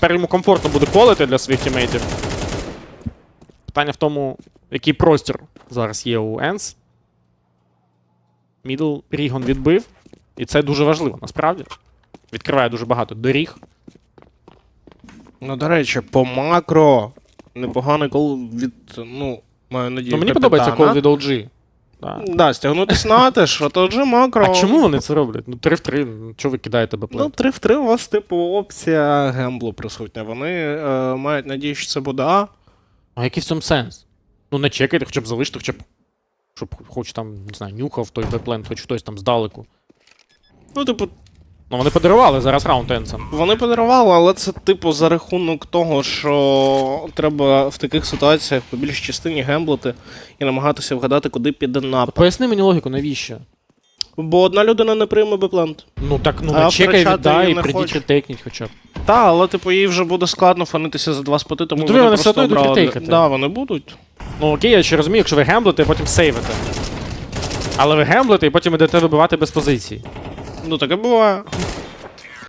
тепер йому комфортно буде колити для своїх тімейтів. Питання в тому, який простір зараз є у Енс. Мідл Рігон відбив. І це дуже важливо, насправді. Відкриває дуже багато доріг. Ну, до речі, по макро непоганий кол від. Ну, маю надію. Ну, мені капітана. подобається кол від OG. Да. Да, стягнутись на те, що то вже макро. А чому вони це роблять? Ну, 3 в 3, ну, чого ви кидаєте БП? Ну, 3 в 3 у вас, типу, опція гемблу присутня. Вони е, мають надію, що це буде А. А який в цьому сенс? Ну, не чекайте, хоча б залиште, хоча б. Щоб хоч там, не знаю, нюхав той беплен, хоч хтось там здалеку. Ну, типу, Ну, вони подарували зараз раунд Енсам. вони подарували, але це, типу, за рахунок того, що треба в таких ситуаціях по більшій частині гемблити і намагатися вгадати, куди піде напад. Поясни мені логіку, навіщо? Бо одна людина не прийме беплент. Ну так, ну А чекай, втрачати віддай її і не прийдіть хоче. ретейкніть хоча б. Та, але типу їй вже буде складно фанитися за два споти, тому Ну, диви, вони все просто одно йдуть обрали. ретейкати. Да, вони будуть. Ну окей, я ще розумію, якщо ви гемблите, а потім сейвите. Але ви гемблите і потім ідете вибивати без позицій. Ну таке буває.